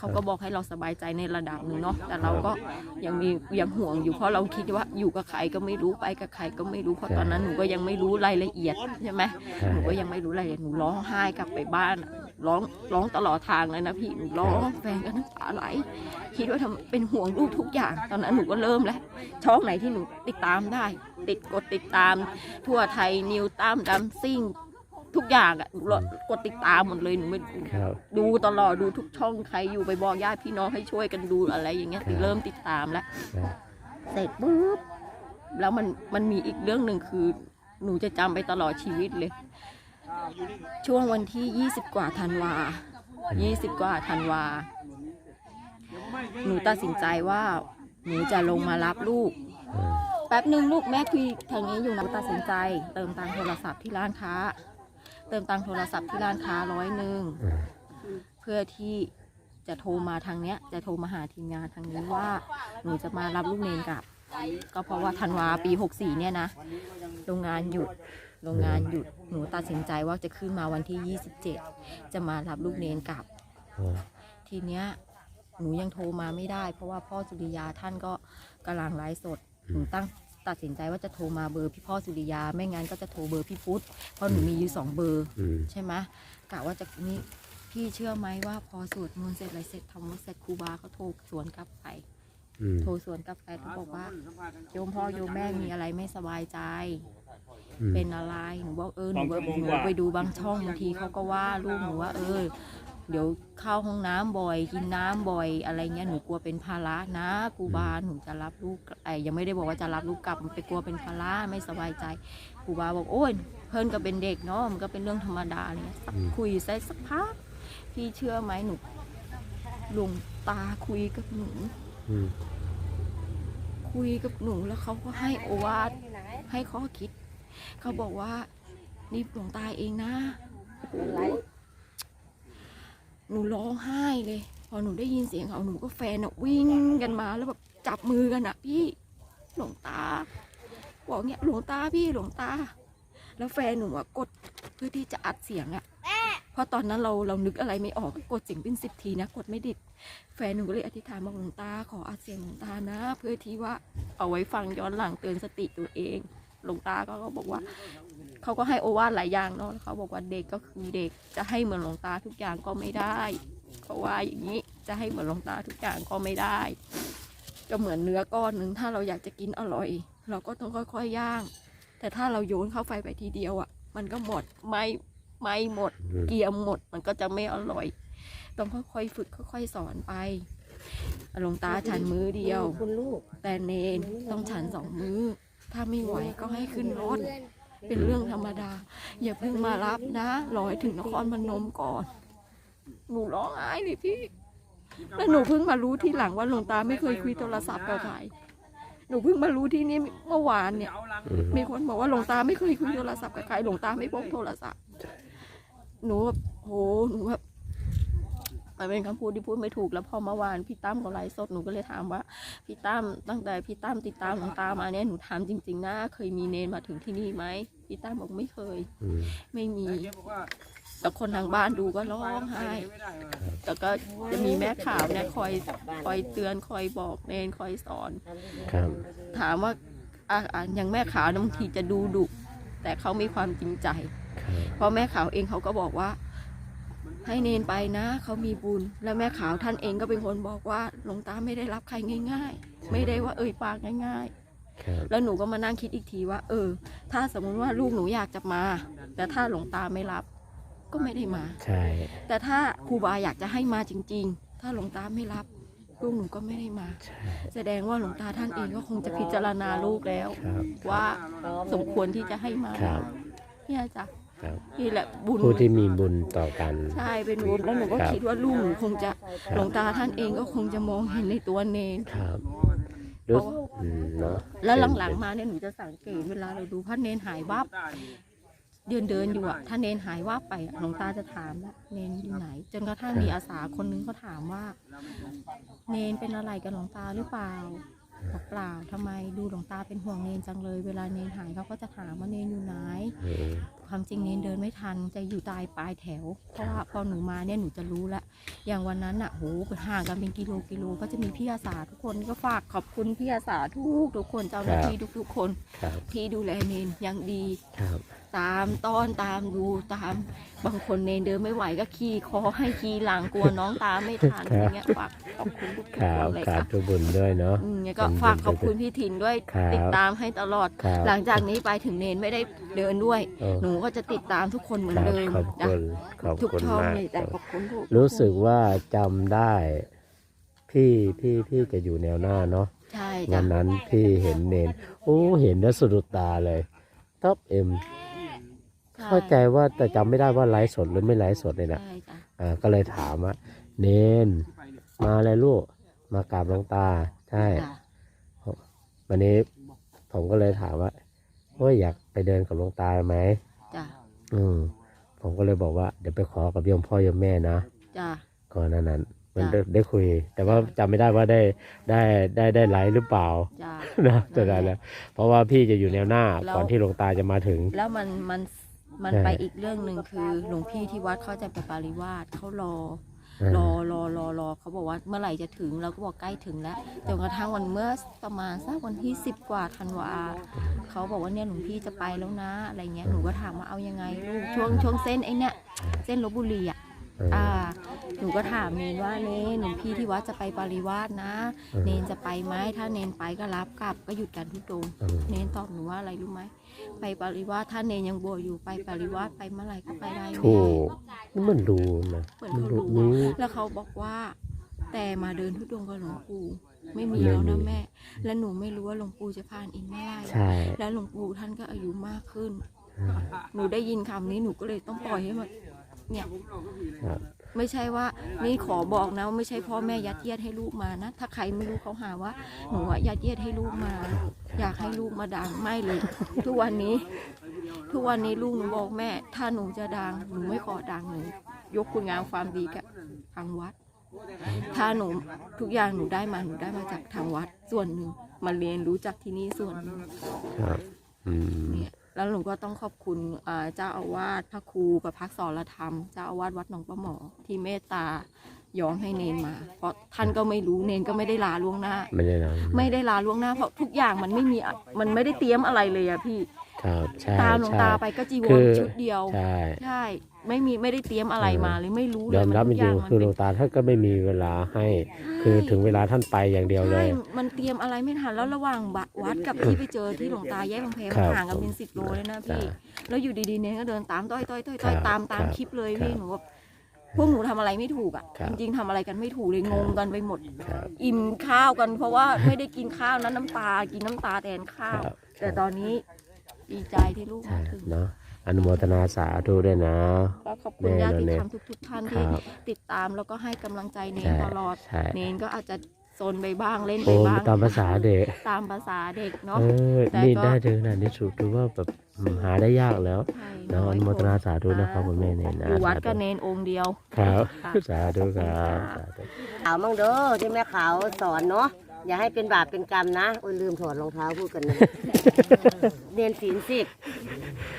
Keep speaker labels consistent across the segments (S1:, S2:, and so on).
S1: เขาก็บอกให้เราสบายใจในระดับหนึ่งเนาะแต่เราก็ยังมียังห่วงอยู่เพราะเราคิดว่าอยู่กับใครก็ไม่รู้ไปกับใครก็ไม่รู้เพราะตอนนั้นหนูก็ยังไม่รู้รายละเอียดใช่ไหม
S2: ใช่
S1: หนูก็ยังไม่รู้รายละเอียดหนูร้องไห้กลับไปบ้านอะร้องร้องตลอดทางเลยนะพี่หนูร้องแฟนก็น้ำตาไหลคิดว่าทำเป็นห่วงลูกทุกอย่าง ตอนนั้นหนูก็เริ่มแล้วช่องไหนที่หนูติดตามได้ ติดกดติดตาม ทั่วไทยนิวตั้มดัมซิ่ง ทุกอย่างอะหนูกดติดตามหมดเลยหนูไม่
S2: ครับ
S1: ดูตลอดดูทุกช่องใครอยู่ไปบอกญาติพี่น้องให้ช่วยกันดูอะไรอย่างเงี้ย
S2: ครับ
S1: เริ่มติดตามแล้ว
S2: ครับ
S1: เสร็จปุ๊บแล้วมันมันมีอีกเรื่องหนึ่งคือ หนูจะจำไปตลอดชีวิตเลย ช่วงวันที่ 20 กว่าธันวา 20 กว่าธันวา หนูตัดสินใจว่า หนูจะลงมารับลูก
S2: อืม
S1: แป๊บหนึ่งลูกแม่คุยทางนี้อยู่นะตัดสินใจ เติมตังค์โทรศัพท์ที่ร้านค้า เติมตังค์โทรศัพท์ที่ร้านค้าร้อยหนึ่ง
S2: อืม
S1: เพื่อที่จะโทรมาทางเนี้ย จะโทรมาหาทีมงานทางนี้ว่า หนูจะมารับลูกเนนกลับ ก็เพราะว่าธันวาปี64เนี่ยนะโรงงานหยุดโรงงานหยุดหนูตัดสินใจว่าจะขึ้นมาวันที่ 27 จะมารับลูกเนนกลับ
S2: อืม
S1: ทีเนี้ยหนูยังโทรมาไม่ได้ เพราะว่าพ่อสุริยาท่านก็กำลังไลฟ์สดหนูตั้ง ตัดสินใจว่าจะโทรมาเบอร์พี่พ่อสุริยา ไม่งั้นก็จะโทรเบอร์พี่พุทธเพราะหนูมีอยู่สองเบอร์
S2: อืม
S1: ใช่ไหมกะว่าจะนี่พี่เชื่อไหมว่าพอสวดมนต์เสร็จอะไรเสร็จทำวัดเสร็จครูบาเขาโทรสวนกลับไป
S2: อืม
S1: โทรสวนกลับไปเขาบอกว่า โยมพ่อโยมแม่มีอะไรไม่สบายใจ
S2: อืม
S1: เป็นอะไรหนูบอกเออหนูว่าหนูไปดูบางช่องบางทีเขาก็ว่าลูกหนูว่าเออ เดี๋ยวเข้าห้องน้ำบ่อย กินน้ำบ่อย อะไรเงี้ยหนูกลัวเป็นภาระนะครูบาหนูจะรับลูกไอ้ยังไม่ได้บอกว่าจะรับลูกกลับมันไปกลัวเป็นภาระไม่สบายใจครูบาบอกโอ้ยเพิ่นก็เป็นเด็กเนาะมันก็เป็นเรื่องธรรมดาอะไรเงี้ยสักคุยสักสักพักพี่เชื่อไหมหนูหลวงตาคุยกับหนู
S2: อืม
S1: คุยกับหนูแล้วเขาก็ให้โอวาทให้ข้อคิด เขาบอกว่านี่หลวงตาเองนะโอ้โหนูร้องไห้เลย พอหนูได้ยินเสียงเขาหนูก็แฟนอะวิ่งกันมาแล้วแบบจับมือกันอะพี่หลวงตาบอกเนี้ยหลวงตาพี่หลวงตา แล้วแฟนหนูอะกดเพื่อที่จะอัดเสียงอะเพราะตอนนั้นเราเรานึกอะไรไม่ออกกดเสียงเป็นสิบทีนะ กดไม่ดิด แฟนหนูก็เลยอธิษฐานบอกหลวงตาขออัดเสียงหลวงตานะ เพื่อที่ว่าเอาไว้ฟังย้อนหลังเตือนสติตัวเองหลวงตาก็บอกว่า เขาก็ให้โอวาทหลายอย่างเนาะแล้วเขาบอกว่าเด็กก็คือเด็กจะให้เหมือนหลวงตาทุกอย่างก็ไม่ได้เขาว่าอย่างนี้จะให้เหมือนหลวงตาทุกอย่างก็ไม่ได้ ก็เหมือนเนื้อก้อนหนึ่งถ้าเราอยากจะกินอร่อย เราก็ต้องค่อยๆย่าง แต่ถ้าเราโยนเข้าไฟไปทีเดียวอะ มันก็หมดไม่ไม่หมด
S2: อืม
S1: เกรียมหมดมันก็จะไม่อร่อย ต้องค่อยๆฝึกค่อยๆสอนไปหลวงตาฉันมือเดียว
S3: คุณลูก
S1: แต่เนนต้องฉันสองมือถ้าไม่ไหวก็ให้ขึ้นรถ เป็นเรื่องธรรมดา อย่าเพิ่งมารับนะรอให้ถึงนครพนมก่อน หนูร้องไห้เลยพี่แล้วหนูเพิ่งมารู้ทีหลังว่าหลวงตาไม่เคยคุยโทรศัพท์กับใครหนูเพิ่งมารู้ที่นี่เมื่อวานเนี่ย
S2: อืม
S1: มีคนบอกว่าหลวงตาไม่เคยคุยโทรศัพท์กับใครหลวงตาไม่พกโทรศัพท์หนูแบบโหหนูแบบ มันเป็นคำพูดที่พูดไม่ถูกแล้วพอเมื่อวานพี่ตั้มเขาไลฟ์สดหนูก็เลยถามว่าพี่ตั้มตั้งแต่พี่ตั้มติดตามหลวงตามาเนี่ยหนูถามจริงๆนะเคยมีเนนมาถึงที่นี่ไหมพี่ตั้มบอกไม่เคย
S2: อืม
S1: ไม่มีแต่คนทางบ้านดูก็ร้องไห้แต่ก็จะมีแม่ข่าวเนี่ยคอยคอยเตือนคอยบอกเนนคอยสอน
S2: ครับ
S1: ถามว่าอะอะอย่างแม่ขาวบางทีจะดูดุแต่เขามีความจริงใจ
S2: ครับ
S1: เพราะแม่ขาวเองเขาก็บอกว่า ให้เนนไปนะ เขามีบุญ แล้วแม่ขาวท่านเองก็เป็นคนบอกว่าหลวงตาไม่ได้รับใครง่าย ๆ ไม่ได้ว่าเอ่ยปากง่าย
S2: ครับ
S1: ๆ แล้วหนูก็มานั่งคิดอีกทีว่า เออ ถ้าสมมุติว่าลูกหนูอยากจะมา แต่ถ้าหลวงตาไม่รับ ก็ไม่ได้มา
S2: ใช่
S1: แต่ถ้าครูบาอยากจะให้มาจริง ๆ ถ้าหลวงตาไม่รับ ลูกหนูก็ไม่ได้มา
S2: ใช่
S1: แสดงว่าหลวงตาท่านเองก็คงจะพิจารณาลูกแล้ว
S2: ครับ
S1: ว่าสมควรที่จะให้มา
S2: ครับ
S1: เนี่ยจ้ะ
S2: ครับ
S1: นี่แหละบุญ
S2: ผู้ที่มีบุญต่อกัน
S1: ใช่เป็นบุญแล้วหนูก็
S2: ครับ
S1: คิดว่าลูกหนูคงจะ
S2: ครับ
S1: หลวงตาท่านเองก็คงจะมองเห็นในตัวเนน
S2: ครับรู้สึกอืมเนาะ
S1: แล้วหลังๆมาเนี่ยหนูจะสังเกตเวลาเราดูพระเนนหายวับ เดินเดินอยู่อะถ้าเนนหายวับไปอะหลวงตาจะถามว่าเนนอยู่ไหน จนกระทั่งมีอาสาคนนึงเขาถามว่า เนนเป็นอะไรกับหลวงตาหรือเปล่า บอกเปล่าทำไมดูหลวงตาเป็นห่วงเนนจังเลย เวลาเนนหายเขาก็จะถามว่าเนนอยู่ไหน
S2: เออ
S1: ความจริงเนนเดินไม่ทันจะอยู่ตายปลายแถว เพราะว่าพอหนูมาเนี่ยหนูจะรู้ละอย่างวันนั้นอะโหห่างกันเป็นกิโลกิโลก็จะมีพี่อาสาทุกคนก็ฝากขอบคุณพี่อาสาทุกทุกคนเจ้าหน้าที่ทุกๆคน
S2: ครับ
S1: ที่ดูแลเนนอย่างดี
S2: ครับ
S1: ตามต้อนตามดูตามบางคนเนนเดินไม่ไหวก็ขี่คอให้ขี่หลังกลัวน้องตามไม่ทันอย่างเงี้ยฝากขอบคุณทุกๆ
S2: ครั
S1: ค
S2: บ
S1: นเลย
S2: ขาด
S1: ค่ะ
S2: ทุกบุญด้วยเนาะ
S1: อืมเนี่ยก็ฝากขอบคุณพี่ถิ่นด้วย
S2: ครับ
S1: ติดตามให้ตลอด
S2: ครับ
S1: หลังจากนี้ไปถึงเนนไม่ได้เดินด้วย
S2: เออ
S1: หนูก็จะติดตามทุกคนเหมือน
S2: ครับ
S1: เดิม
S2: ขอบ
S1: จ้ะ
S2: คุณขอบ
S1: ทุก
S2: คุณ
S1: ช่อง
S2: มาก
S1: เลยแต่ขอบคุณทุก
S2: รู้สึกว่าจำได้พี่พี่พี่จะอยู่แนวหน้าเนาะ
S1: ใช่
S2: วั
S1: จ้ะ
S2: นนั้นพี่เห็นเนน โอ้ เห็นแล้วสะดุดตาเลยท็อปเอ็ม
S1: ช่
S2: เข้าใจว่าแต่จำไม่ได้ว่าไลฟ์สดหรือไม่ไลฟ์สดเลยนะ
S1: ใช่จ้ะ
S2: อ่าก็เลยถามว่าเนนมาเลยลูก มากราบหลวงตาใช่
S1: จ้ะ
S2: วันนี้ผมก็เลยถามว่าโอ้ยอยากไปเดินกับหลวงตาไหม
S1: จ้ะ
S2: อืมผมก็เลยบอกว่าเดี๋ยวไปขอกับโยมพ่อโยมแม่นะ
S1: จ้ะ
S2: ก่อนหนานั้น มัน
S1: จ้ะ
S2: ได้ได้คุย แต่ว่าจำไม่ได้ว่าได้ได้ได้ได้ไลฟ์หรือเปล่า
S1: จ้ะ
S2: นะจะได้แล้ว เพราะว่าพี่จะอยู่แนวหน้า
S1: แล้ว
S2: ก่อนที่หลวงตาจะมาถึง
S1: แล้วมันมัน มัน
S2: ใช่
S1: ไปอีกเรื่องหนึ่งคือหลวงพี่ที่วัดเขาจะไปปาริวาสเขารอ
S2: อ่าร
S1: อรอรอรอเขาบอกว่าเมื่อไหร่จะถึงเราก็บอกใกล้ถึงแล้วจนกระทั่งวันเมื่อประมาณสักวันที่สิบกว่าธันวาเขาบอกว่าเนี่ยหลวงพี่จะไปแล้วนะอะไรเงี้ยหนูก็ถามว่าเอายังไงลูกช่วงช่วงเส้นไอ้เนี่ยเส้นลบบุรีอะ
S2: เออ
S1: อ่าหนูก็ถามเนนว่าเนนหลวงพี่ที่วัดจะไปปาริวาสนะ
S2: ออ
S1: เนนจะไปไหมถ้าเนนไปก็รับกลับก็หยุดการทุดงค์
S2: เออ
S1: เนนตอบหนูว่าอะไรรู้ไหมไปปาริวาสถ้าเนนยังบวชอยู่ไปปาริวาสไปเมื่อไหร่ก็ไปได้
S2: ถู
S1: แม่
S2: กนี่มันรู้นะ
S1: เหมือนเขารู้
S2: รู้
S1: แล้วเขาบอกว่า แต่มาเดินทุดงค์กับหลวงปู่ไม่มีแล้วนะแม่ และหนูไม่รู้ว่าหลวงปู่จะผ่านอินเมื่อไหร่
S2: ใช่
S1: แล้วหลวงปู่ท่านก็อายุมากขึ้น
S2: อืม
S1: หนูได้ยินคำนี้หนูก็เลยต้องปล่อยให้มัน เนี่ย
S2: ครับ
S1: ไม่ใช่ว่านี่ขอบอกนะว่าไม่ใช่พ่อแม่ยัดเยียดให้ลูกมานะถ้าใครไม่รู้เขาหาว่าหนูอะยัดเยียดให้ลูกมา อยากให้ลูกมาดังไม่เลย ทุกวันนี้ ทุกวันนี้ลูกหนูบอกแม่ ถ้าหนูจะดังหนูไม่ขอดังหนูยกคุณงามความดีกับทางวัด ถ้าหนูทุกอย่างหนูได้มาหนูได้มาจากทางวัดส่วนหนึ่งมาเรียนรู้จากที่นี่ส่วนหนึ่ง
S2: ครับ อืม
S1: เนี่ยแล้วหนูก็ต้องขอบคุณอ่าเจ้าอาวาสพระครูกับพระสรธรรม เจ้าอาวาสวัดหนองประหมอที่เมตตายอมให้เนนมา เพราะท่านก็ไม่รู้เนนก็ไม่ได้ลาล่วงหน้า
S2: ไม่ได้นะ
S1: ไม่ได้ลาล่วงหน้าเพราะทุกอย่างมันไม่มีอะมันไม่ได้เตรียมอะไรเลยอะพี่
S2: ครับใช่
S1: ตามหลวง
S2: ใช่
S1: ตาไปก็จีว
S2: คื
S1: ร
S2: อ
S1: ชุดเดียว
S2: ใช่
S1: ใช่ ไม่มีไม่ได้เตรียมอะไรมาเลยไม่รู้เลย
S2: ยอมรับจ
S1: ทุกอ
S2: ริ
S1: ย่าง
S2: ๆคือหลวงตาท่านก็ไม่มีเวลาให้ คือถึงเวลาท่านไปอย่างเดียวเล
S1: ใช่
S2: ย
S1: มันเตรียมอะไรไม่ทันแล้วระหว่างบะวัดกับที่ไปเจอที่หลวงตาแยกบางแพ
S2: ครับ
S1: ห่างกันเป็นสิบโลเลยนะพี่
S2: จ้ะ
S1: แล้วอยู่ดีๆเนี่ยก็เดินตามต้อยต้อยต้อย
S2: ครั
S1: ต้อย
S2: บ
S1: ตามตาม
S2: ครับ
S1: คลิปเลย
S2: ครับ
S1: พี่หนูแบบพวกหนูทำอะไรไม่ถูกอะ
S2: ครับ
S1: จริงๆทำอะไรกันไม่ถูกเลย
S2: ค
S1: ง
S2: รับ
S1: งกันไปหมด
S2: ครับ
S1: อิ่มข้าวกัน เพราะว่าไม่ได้กินข้าวนั้นน้ำตากินน้ำตาแทนข้า
S2: ควรับ
S1: แต่ตอนนี้ดีใจที่ลูก
S2: ใช่
S1: มาถึง
S2: เนาะ อนุโมทนาสาธุด้วยนะ
S1: ก็ขอบคุณ
S2: แน่
S1: ญาติ
S2: เลย
S1: ธรรมทุกๆท่าน
S2: ค
S1: ที่
S2: รับ
S1: ติดตามแล้วก็ให้กำลังใจเนน
S2: ใช่
S1: ตลอด
S2: ใช่
S1: เนนก็อาจจะซนไปบ้างเล่นไป
S2: โอ้
S1: บ้าง
S2: ตามภาษาเด็ก
S1: ตามภาษาเด็กเนาะ
S2: เออ
S1: แต่
S2: นี่
S1: ก็
S2: ได้ถึงขนาดนี้สุดถือว่าแบบอืมหาได้ยากแล้ว
S1: ใช่
S2: เนาะอนุโมทนาสาธุนะครับคุณแม่เนี่ยนะ
S1: อยู่วัด
S2: สาธุ
S1: ก็เนนองค์เดียว
S2: ครับ
S1: ค่ะ
S2: สาธุครับสาธุ
S3: ขาวมั่งเด้อที่แม่ขาวสอนเนาะ อย่าให้เป็นบาปเป็นกรรมนะ โอ้ยลืมถอดรองเท้าพูดกันนะ เรียนศีลสิบ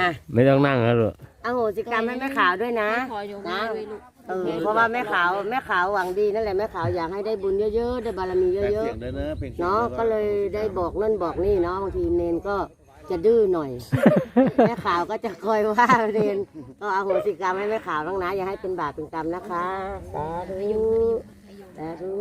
S3: อะ
S2: ไม่ต้องนั่งแล้วหรอก
S3: อโหสิกรรมให้แม่ขาวด้วยนะ
S1: คอยยกมือด้วยลูก
S3: เออ เพราะว่าแม่ขาวแม่ขาวหวังดีนั่นแหละแม่ขาวอยากให้ได้บุญเยอะๆ ได้บารมีเย
S4: แปลง
S3: อะ
S4: เสียงด้วยนะเพลง
S3: ๆ
S4: เสียง
S3: เนาะ
S4: ด้วย
S3: ก็เลยได้บอกนั่นบอกนี่เนาะบางทีเนนก็จะดื้อหน่อย แม่ขาวก็จะคอยว่าเนนก็อโหสิกรรมให้แม่ขาวบ้างนะ อย่าให้เป็นบาปเป็นกรรมนะคะสาธุ สาธุ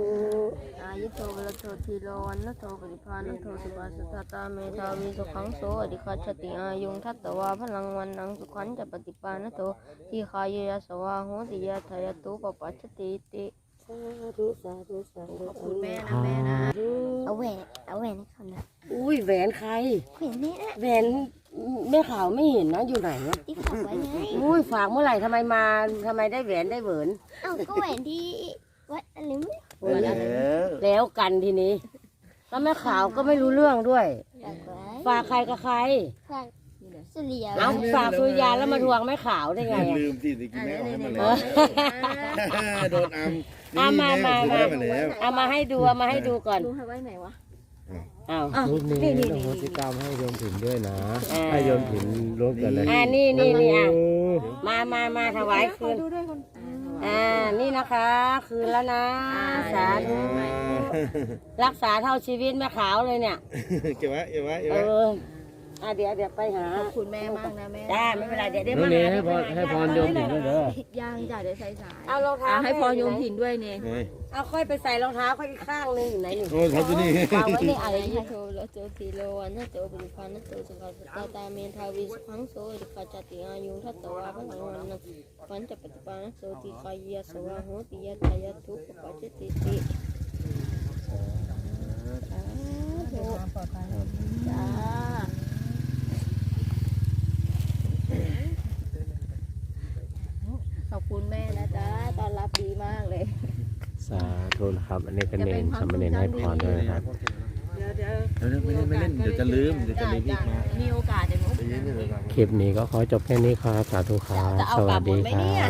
S5: อายุโทวรโททีโรวันนโทปริพานันโทสุภาสุตตาเมธาวิสุขังโสอดิคาชติอายุงทัตตวาพลังวันนังสุขันจะปฏิปานโตทีคายยาสวาโหติยาทายตุปปัจจติติ
S3: สาธุสาธุสาธุ
S1: คุณแม่นะแม่นะ
S5: เอาแหวนเอาแหวนให้เขานะ
S3: อุ้ยแหวนใคร
S5: แหวนนี่นะ
S3: แหวนแม่ขาวไม่เห็นนะอยู่ไหนอะ
S5: ที่ฝากไว้ไง
S3: อุ้ยฝากเมื่อไหร่ทำไมมาทำไมได้แหวนได้เหวิน
S5: เอ้าก็แหวนที่ วัดอะไรไม่
S3: โอ้ย
S4: แล้ว
S3: แล้วกันทีนี้แล้วแม่ขาวก็ไม่รู้เรื่องด้วย
S5: ฝากไว้
S3: ฝากใครกับใคร
S5: ฝากสุริยา
S3: เอาฝากสุริยาแล้วมาทวงแม่ขาวได้ไงอะ
S4: ลืมสิตะกี้แม่เอาให้มา
S3: เอ
S4: แล้ว
S3: อ
S4: โดนอัม
S3: เอามามา
S4: แซื้อ
S3: มา
S4: ได้มาแล้ว
S3: เอามาให้ดูเอามาให้ดูก่อน
S1: ดูให้ไว้ไหนวะ
S4: อ้าว
S3: อ้าว
S1: อ้าว
S2: รูปนี้
S1: นี่นี่
S2: อ
S1: นี่
S2: โหสิกรรมให้โยมถิ่นด้วยนะ
S3: อ่า
S2: ให้โยมถิ่นร่วมกันเลย
S3: อ่านี่นี่นี่อะ
S2: โอ้
S3: มามามาถวายคืน
S1: ดูด้วยคน
S3: อ่านี่นะคะ คืนแล้วนะสาธุรักษาเท่าชีวิตแม่ขาวเลยเนี่ย
S4: เก็บไว้เก็บไว้เก็บ
S3: เอ
S4: ไว้
S3: อ อะเดี๋ยวเดี๋ยวไปหา
S1: ขอบคุณแม่มากนะแม่
S3: จ้าไม่เป็นไรเดี๋ยวเดี๋ยว
S2: น้อ
S3: มาง
S2: เน
S3: หา
S2: ให้พรให้พรโยมถิ่นด้วยเด้อ
S1: ย่างจ่าได้ใส่สาย
S3: เอารองเท้า
S1: อะให้พรโยม
S3: แม่
S1: ถิ่นด้วยเนี่ย
S4: ไหน
S3: เอาค่อยไปใส่รองเท้าค่อยอีกข้างหนึงอยู่ไหนนี่
S4: โอ้ทับตัวนี้
S3: วางไว้ในอะไร
S5: ยะโทละโตทีโลวันนะโตปริพันนะโตสุขัสสตาตาเมทาวิสุขังโสดิคาจติอายุทัตตวาพลังวันนังปัญจปฏิปานะโสติกายะสวะโหติยะทายะทุกขปัจจติติสาธุจ้า
S1: ขอบ คุณแม่นะจ๊ะต้อนรับดีมากเลย
S2: สาธุนะครับ อันนี้ก็เนนสามเณรให้พรด้วยนะครับ
S1: เดี๋ยวเดี๋ยว
S4: เดี๋ยวไม่เล่นไม่เล่นเดี๋ยวจะลืมเดี๋ยวจะลืมอีกนะ
S1: มีโอกาสเดี๋ยวหนู
S4: ใจเย็นๆเดี๋ยวก่อน
S2: คลิปนี้ก็ขอจบแค่นี้ครับ สาธุครับ
S1: จะเอา
S2: ส
S1: กลั
S2: วั
S1: บ
S2: ส
S1: หม
S2: ดี
S1: ดไหม
S2: ครั
S1: เนี่ย
S2: บ